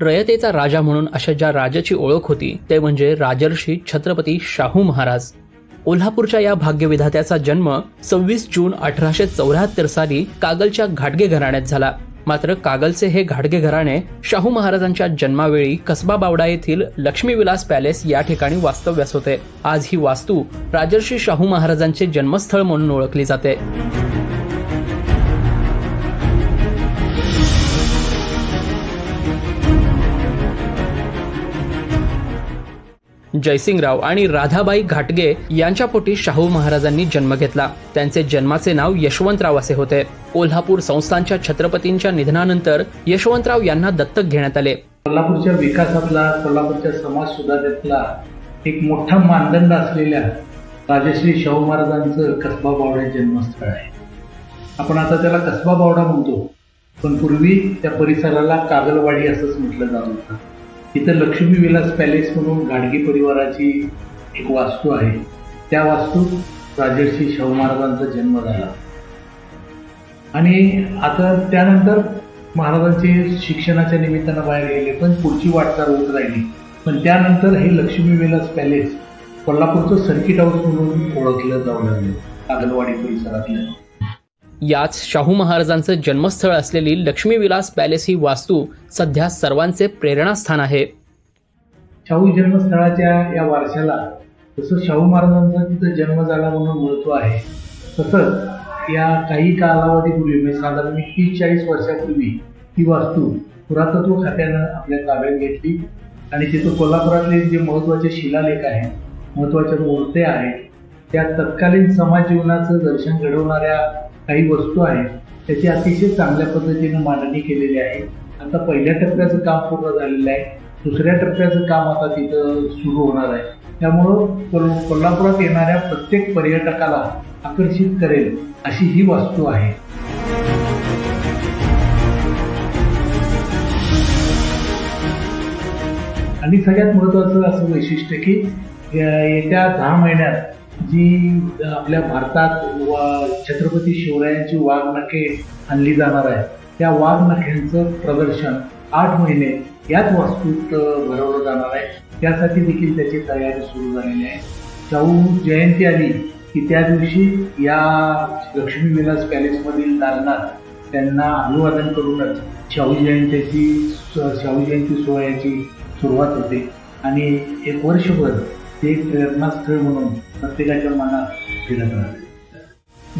रयतेचा राजा म्हणून अशा ज्या राजाची ओळख होती ते म्हणजे राजर्षी छत्रपती शाहू महाराज. कोल्हापूरच्या या भाग्यविधात्याचा जन्म सव्वीस जून अठराशे चौऱ्याहत्तर साली कागलच्या घाटगे घराण्यात झाला. मात्र कागलचे हे घाटगे घराणे शाहू महाराजांच्या जन्मावेळी कसबा बावडा येथील लक्ष्मीविलास पॅलेस या ठिकाणी वास्तव्यास होते. आज ही वास्तू राजर्षी शाहू महाराजांचे जन्मस्थळ म्हणून ओळखली जाते. जयसिंगराव आणि राधाबाई घाटगे यांच्या पोटी शाहू महाराजांनी जन्म घेतला. त्यांचे जन्माचे नाव यशवंतराव असे होते. कोल्हापूर संस्थांच्या छत्रपतींच्या निधनानंतर यशवंतराव यांना दत्तक घेण्यात आले. कोल्हापूरच्या विकासातला कोल्हापूरच्या समाज सुधारण्यातला एक मोठा मानदंड असलेल्या राजश्री शाहू महाराजांचं कसबा बावडा जन्मस्थळ आहे. आपण आता त्याला कसबा बावडा म्हणतो. पण पूर्वी त्या परिसराला कागलवाडी असंच म्हटलं जात होतं. इथं लक्ष्मी विलास पॅलेस म्हणून गाडगे परिवाराची एक वास्तू आहे. त्या वास्तूत राजर्षी शाहू महाराजांचा जन्म झाला. आणि आता त्यानंतर महाराजांचे शिक्षणाच्या निमित्तानं बाहेर गेले पण पुढची वाटचाल होत राहिली. पण त्यानंतर हे लक्ष्मी विलास पॅलेस कोल्हापूरचं सर्किट हाऊस म्हणून ओळखलं जाऊ लागलं कागलवाडी परिसरातलं. याच शाहू महाराजांचं जन्मस्थळ असलेली लक्ष्मीविलास पॅलेस ही वास्तू सध्या सर्वांचे प्रेरणास्थान आहे. शाहू जन्मस्थळाच्या या वारशाला जसं शाहू महाराजांचा तिथं जन्म झाला म्हणून महत्त्व आहे तसंच या काही कालावधीपूर्वी म्हणजे साधारण तीस चाळीस वर्षापूर्वी ही वास्तू पुरातत्व खात्यानं आपल्या ताब्यात घेतली. आणि तिथं कोल्हापुरातले जे महत्त्वाचे शिलालेख आहेत महत्त्वाच्या मूर्त्या आहेत त्या तत्कालीन समाज जीवनाचं दर्शन घडवणाऱ्या काही वस्तू आहेत त्याची अतिशय चांगल्या पद्धतीने मांडणी केलेली आहे. आता पहिल्या टप्प्याचं काम पूर्ण झालेलं आहे दुसऱ्या टप्प्याचं काम आता तिथं सुरू होणार आहे. त्यामुळं कोल- कोल्हापुरात येणाऱ्या प्रत्येक पर्यटकाला आकर्षित करेल अशी ही वास्तू आहे. आणि सगळ्यात महत्वाचं असं वैशिष्ट्य की येत्या दहा महिन्यात जी आपल्या भारतात वा- छत्रपती शिवरायांची वाघनखे आणली जाणार आहे. त्या वाघनखेंचं प्रदर्शन आठ महिने याच वास्तूत भरवलं जाणार आहे. त्यासाठी देखील त्याची तयारी सुरू झालेली आहे. शाहू जयंती आली की त्या दिवशी या लक्ष्मी विलास पॅलेसमधील दालनात त्यांना अभिवादन करूनच शाहू जयंतीची शाहू जयंती सोहळ्याची सुरुवात होते. आणि एक वर्षभर ते प्रेरणास्थळ म्हणून प्रत्येकाच्या मनात फिरत राहते.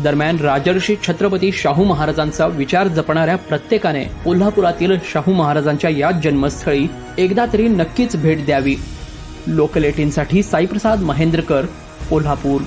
दरम्यान राजर्षी छत्रपती शाहू महाराजांचा विचार जपणाऱ्या प्रत्येकाने कोल्हापुरातील शाहू महाराजांच्या या जन्मस्थळी एकदा तरी नक्कीच भेट द्यावी. लोकलेटींसाठी साईप्रसाद महेंद्रकर कोल्हापूर.